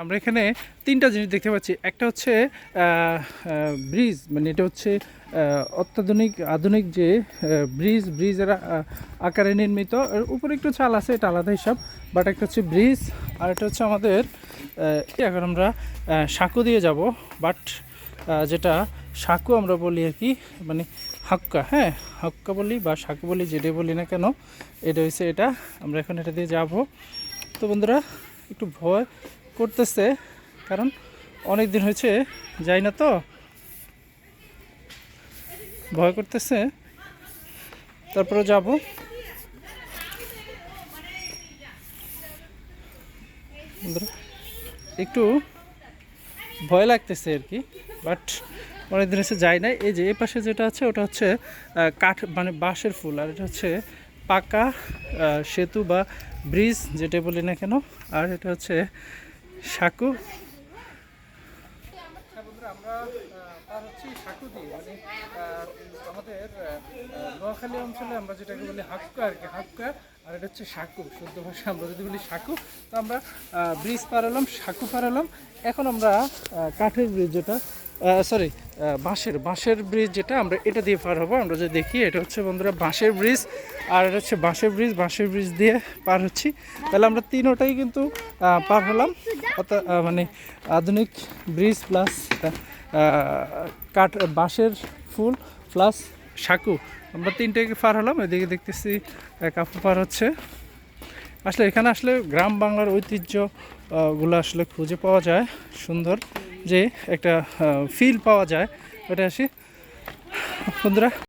আমরা এখানে তিনটা জিনিস দেখতে পাচ্ছি। একটা হচ্ছে ব্রিজ মানে এটা হচ্ছে অত্যাধুনিক, আধুনিক যে ব্রিজ, ব্রিজের আকারে নির্মিত। এর উপরে একটু চাল আছে, এটা আলাদা হিসাব বাট একটা হচ্ছে ব্রিজ, আর এটা হচ্ছে আমাদের এখন আমরা সাঁকো দিয়ে যাব। বাট যেটা সাঁকো আমরা বলি আর কি মানে হাক্কা হ্যাঁ? হাক্কা বলি বা সাঁকু বলি যেটাই বলি না কেন, এটা হচ্ছে এটা। আমরা এখন এটা দিয়ে যাব। তো বন্ধুরা, একটু ভয় করতেছে, কারণ অনেক দিন হয়েছে, যাই না তো। ভয় করতেছে। তারপরে যাব। একটু ভয় লাগতেছে আর কি বাট অনেক দিন হচ্ছে যাই নাই। এই যে এই পাশে যেটা আছে, ওটা হচ্ছে কাঠ মানে বাঁশের ফুল, আর এটা হচ্ছে পাকা সেতু বা ব্রিজ যেটা বলি না কেন। আর এটা হচ্ছে সাঁকু? আমরা সাঁকু মানে আমাদের অঞ্চলে আমরা যেটাকে বলি আর আর এটা হচ্ছে আমরা যদি বলি তো আমরা ব্রিজ সাঁকু এখন আমরা কাঠের ব্রিজ যেটা সরি বাঁশের বাঁশের ব্রিজ যেটা আমরা এটা দিয়ে পার হব আমরা যে দেখি এটা হচ্ছে বন্ধুরা বাঁশের ব্রিজ আর এটা হচ্ছে বাঁশের ব্রিজ বাঁশের ব্রিজ দিয়ে পার হচ্ছি। তাহলে আমরা তিনোটাই কিন্তু পার হলাম। অর্থাৎ মানে আধুনিক ব্রিজ প্লাস কাঠ বাঁশের ফুল প্লাস সাঁকু। আমরা তিনটাকে পার হলাম? এদিকে দেখতেছি এক আপু পার হচ্ছে। আসলে এখানে আসলে গ্রাম বাংলার ঐতিহ্য আহ, গুলো আসলে খুঁজে পাওয়া যায় সুন্দর। যে একটা ফিল পাওয়া যায়। ওটা আসি। বন্ধুরা